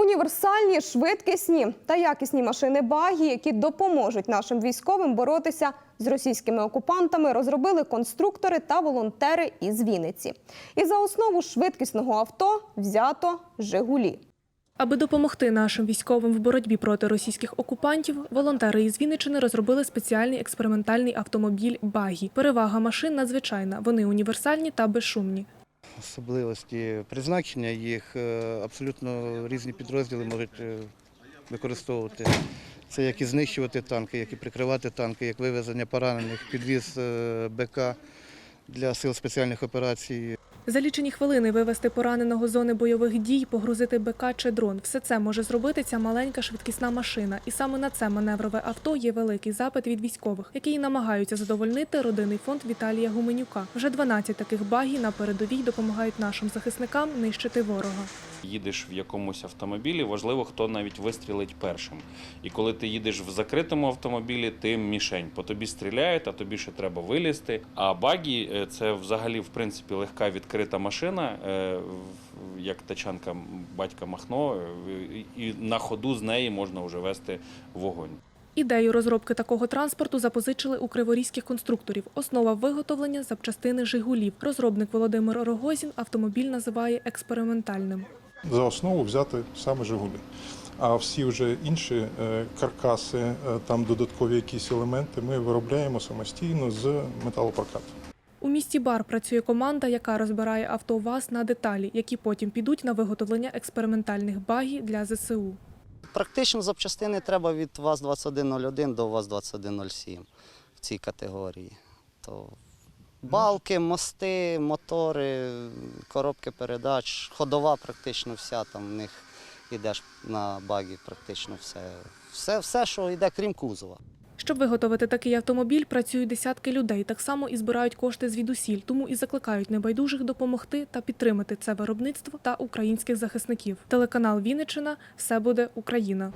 Універсальні, швидкісні та якісні машини багі, які допоможуть нашим військовим боротися з російськими окупантами, розробили конструктори та волонтери із Вінниці. І за основу швидкісного авто взято Жигулі. Аби допомогти нашим військовим в боротьбі проти російських окупантів, волонтери із Вінничини розробили спеціальний експериментальний автомобіль Багі. Перевага машин надзвичайна. Вони універсальні та безшумні. Особливості призначення їх е, абсолютно різні підрозділи можуть е, використовувати. Це як і знищувати танки, як і прикривати танки, як вивезення поранених, підвіз е, БК для сил спеціальних операцій. За лічені хвилини вивести пораненого з зони бойових дій, погрузити БК чи дрон. Все це може зробити ця маленька швидкісна машина. І саме на це маневрове авто є великий запит від військових, які намагаються задовольнити родинний фонд Віталія Гуменюка. Вже 12 таких багі на передовій допомагають нашим захисникам нищити ворога. Їдеш в якомусь автомобілі, важливо, хто навіть вистрілить першим. І коли ти їдеш в закритому автомобілі, ти мішень. По тобі стріляють, а тобі ще треба вилізти. А багі е, це взагалі в принципі легка відкрита машина, е, як тачанка батька Махно, і на ходу з неї можна вже вести вогонь. Ідею розробки такого транспорту запозичили у криворізьких конструкторів. Основа виготовлення запчастини Жигулів. Розробник Володимир Рогозін автомобіль називає експериментальним. За основу взяти саме Жигулі. А всі вже інші е, каркаси, е, там додаткові якісь елементи ми виробляємо самостійно з металопрокату. У місті Бар працює команда, яка розбирає авто ВАЗ на деталі, які потім підуть на виготовлення експериментальних багі для ЗСУ. Практично запчастини треба від ВАЗ-2101 до ВАЗ-2107 в цій категорії. То балки, мости, мотори, коробки передач, ходова практично вся, там в них йдеш на багі практично все. Все, все, що йде, крім кузова. Щоб виготовити такий автомобіль, працюють десятки людей. Так само і збирають кошти звідусіль, тому і закликають небайдужих допомогти та підтримати це виробництво та українських захисників. Телеканал Вінниччина все буде Україна.